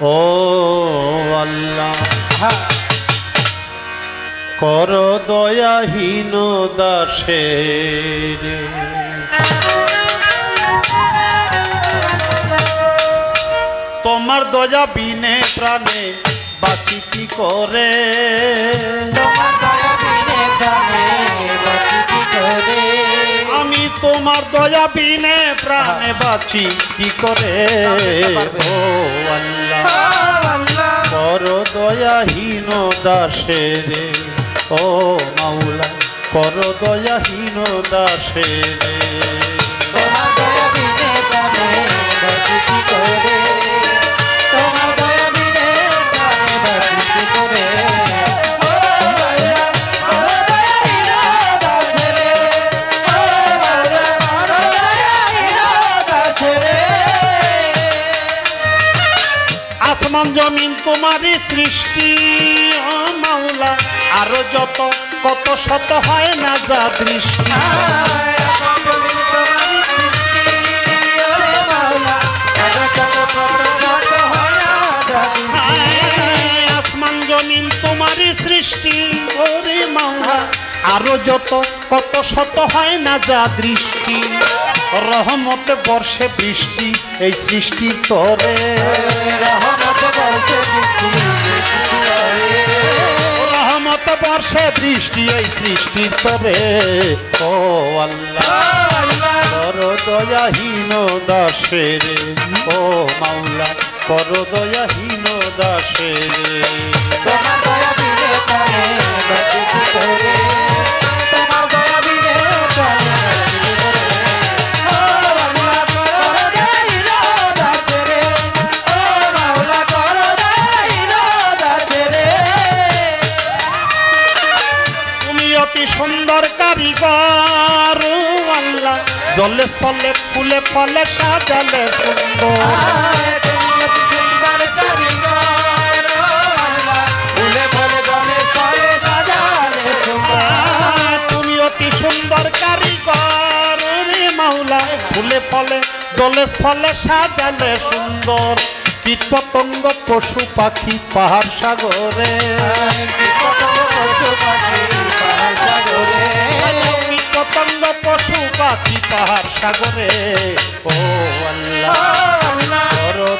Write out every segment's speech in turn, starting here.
ও আল্লাহ। কর দয়াহীন দাসের। তোমার দয়া বিনে প্রাণে বাঁচি কি করে। তোমার দয়া বিনে প্রাণে বাঁচি কি করে? আমি তোমার দয়া বিনে প্রাণে বাঁচি কি করে ও আল্লাহ, দয়াহীন দাসের ও মাওলা কর দয়াহীন দাসের দয়া বিনে করে? তোমারই সৃষ্টি মাওলা, আরও যত কত শত হয় না যা দৃষ্টি আসমান জমিন তোমারই সৃষ্টি, ওরে মাওলা, আরও যত কত শত হয় না যা দৃষ্টি। রহমতে বর্ষে বৃষ্টি, এই সৃষ্টি তরে। রহমতে বর্ষে বৃষ্টি এই সৃষ্টির তরে। ও আল্লাহ কর দয়াহীন দাসের ও মাওলা কর? দয়াহীন দাসের তুমি জলে স্থলে ফুলে ফলে সাজালে সুন্দর। তুমি অতি সুন্দর কারিগর রে মাওলা ফুলে ফলে জলে স্থলে সাজালে সুন্দর। কীট পতঙ্গ পশু পাখি পাহাড় সাগরে। কীট পাহাড় সাগরে। ও আল্লাহ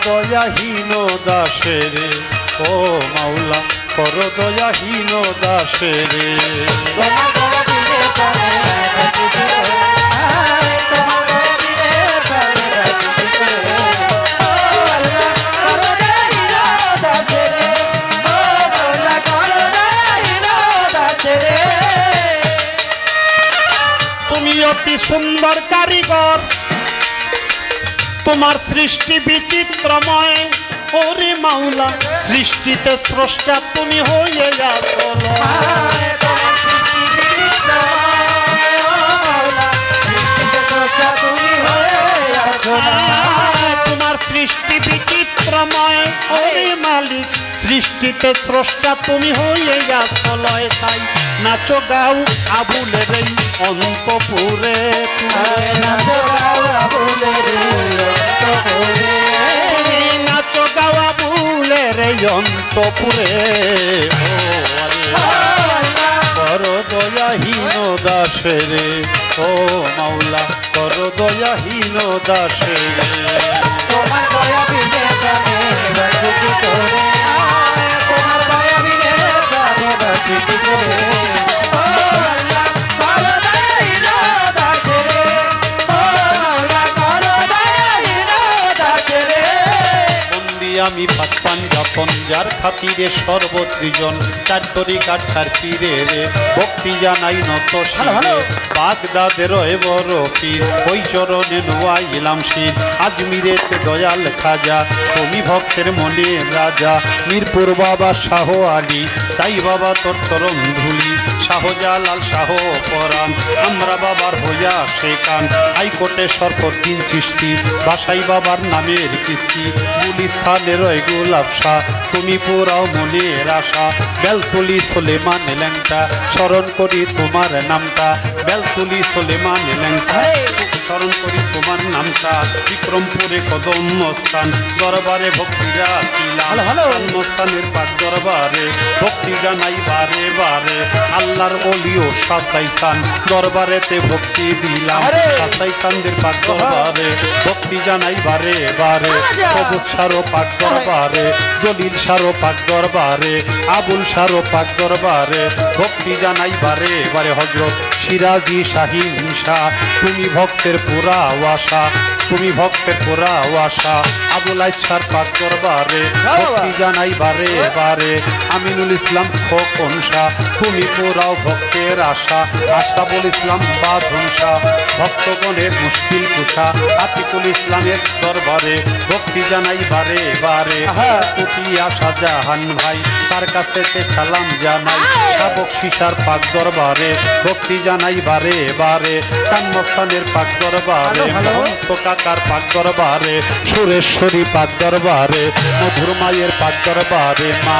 দয়াহীন দাসের ও মাওলা কর দয়াহীন দাসের অতি সুন্দর কারিগর। তোমার সৃষ্টি বিচিত্রময়, ওরে মাওলা, সৃষ্টিতে স্রষ্টা তুমি হয়ে আসলো তোমার সৃষ্টি বিচিত্রময় ওরে মালিক সৃষ্টিতে স্রষ্টা তুমি হয়ে আসলয় তাই। নাচো গাও আবুলের এই অন্তপুরে নাচো গাও আবুলের এই অন্তপুরে ও আল্লাহ। কর দয়াহীন দাসেরে ও মাওলা কর দয়াহীন দাসেরে তোমার দয়া আমি পাতপান যতন যার খাতিরে সর্বত্রিজন চার তরি কাঠার তীরে রে। ভক্তি জানাই নত ভালো। বাগদাদের বড় পীর। ওই চরণে নোয়াইলাম শির আজমিরেতে দয়াল খাজা। তুমি ভক্তের মনে রাজা মিরপুর বাবা শাহ আলী। তাই বাবা তোর চরণ ধুলি। শাহজালাল শাহ পরাণ, আমরা বাবার হইয়া শেখান হাইকোর্টে সরকার তিন সৃষ্টি, বাসাই বাবার নামের কিস্তি। গুলিস্থানের রয় গোলাপ শাহ, তুমি পুরাও মনের আশা। বেলতুলি সোলেমান ল্যাংটা, স্মরণ করি তোমার নামটা। বেলতুলি সোলেমান ল্যাংটা। স্মরণ করি তোমার নামটা। বিক্রমপুরে কদম স্থান। দরবারে ভক্তিরা। জন্মস্থানের পাক দরবারে ভক্তি জানাই বারে বারে। আল্লাহর অলিও সাসাইসান দরবারেতে ভক্তি দিলাম। আরে! সাসাইসানদের পাক দরবারে ভক্তি জানাই বারে বারে! সবুজ সারো পাক দরবারে। জলিল সারো পাক দরবারে। আবুল সারো পাক দরবারে। ভক্তি জানাই বারে বারে হজরত সিরাজি শাহিন শাহ তুমি ভক্তের পুরা আশা তুমি ভক্তের পুরা ওয়াসা। আবুল আইসার পাক দরবারে ভক্তি জানাই বারে বারে। আমিনুল ইসলাম খোকন শাহ তুমি পুরাও ভক্তের আশা। আশাবুল ইসলাম বাঁধন শাহ ভক্তগণের মুশকিল কুষা আতিকুল ইসলামের দরবারে ভক্তি জানাই বারে বারে। আহা। পুতিয়া শাহজাহান ভাই তার কাছে সালাম জানাই। শাবক শিশার পাক দরবারে ভক্তি জানাই বারে বারে। কান্মস্থানের পাক দরবারে। কাকার পাক দরবারে। সুরেশ্বরী পাক দরবারে মধুর মায়ের পাক দরবারে মা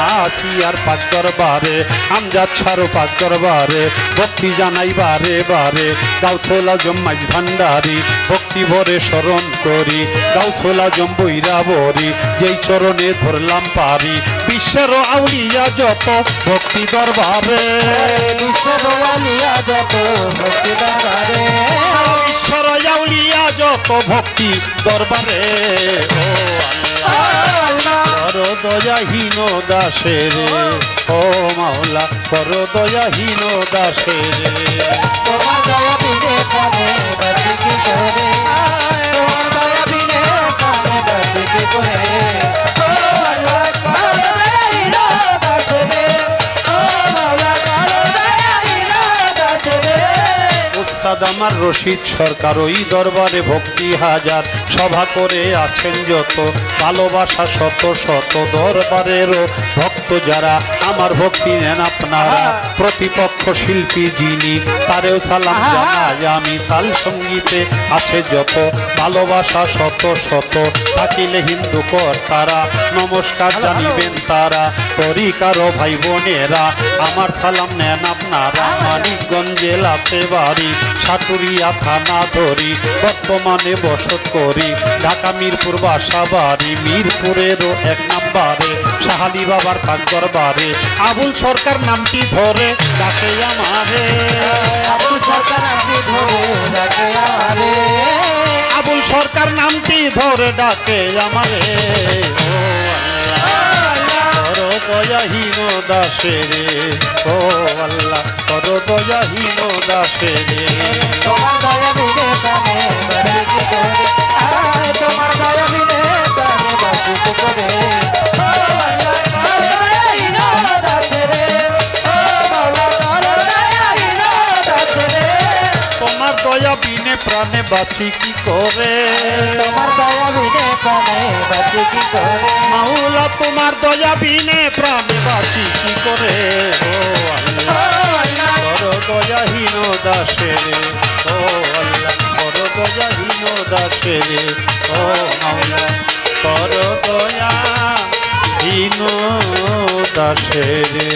পাক দরবারে আমজাদ ছাড়ো পাক দরবারে ভক্তি জানাই বারে বারে গাউসোলা জম্মাই ভান্ডারি ভক্তি ভরে স্মরণ করি গাউসোলা জম্বইরা বরি যেই চরণে ধরলাম পারি বিশ্বের আউলিয়া যত ভক্তি দরবারে। বিশ্বের ওয়ালিয়া যত ভক্তি দরবারে। ঈশ্বর আউলিয়া যত ভক্তি দরবারে। ও আল্লাহ কর দয়াহীন দাসের ও মাওলা কর দয়াহীন দাসের তোমার দয়া দয়া ওস্তাদ আমার রশিদ সরকার ওই দরবারে ভক্তি হাজার। সভা করে আছেন যত ভালোবাসা শত শত দরবারেরও ভক্ত যারা। আমার ভক্তি নেন আপনারা প্রতিপক্ষ শিল্পী যিনি তারেও সালাম জানাই আমি তাল সঙ্গীতে আছে যত ভালোবাসা শত শত। থাকিলে হিন্দু কর তারা নমস্কার জানিবেন তারা তরিকারও ভাই বোনেরা। আমার সালাম নেন আপনারা মানিকগঞ্জ জেলাতে বাড়ি। সাটুরিয়া থানা ধরি বর্তমানে বসত করি। ঢাকা মিরপুর বাসা বাড়ি মিরপুরেরও এক নাম্বারে। সাহালি বাবার পাক দরবারে। আবুল সরকার নামটি ধরে ডাকে আমারে। আবুল সরকার আপনি ধরে রাখে আমারে। আবুল সরকার নামটি ধরে ডাকে আমারে। দাসে রে ও আল্লাহ কর দয়াহীন দাসে রে দয়া প্রাণে বাঁচি কি করে? তোমার দয়া বিনে প্রাণে বাঁচি কি করে? মাওলা তোমার দয়া বিনে প্রাণে বাঁচি কি করে? ও আল্লাহ দয়াহীন দাসে ও আল্লাহ কর দয়াহীন দাসে ও মাওলা কর দয়াহীন দাসে রে।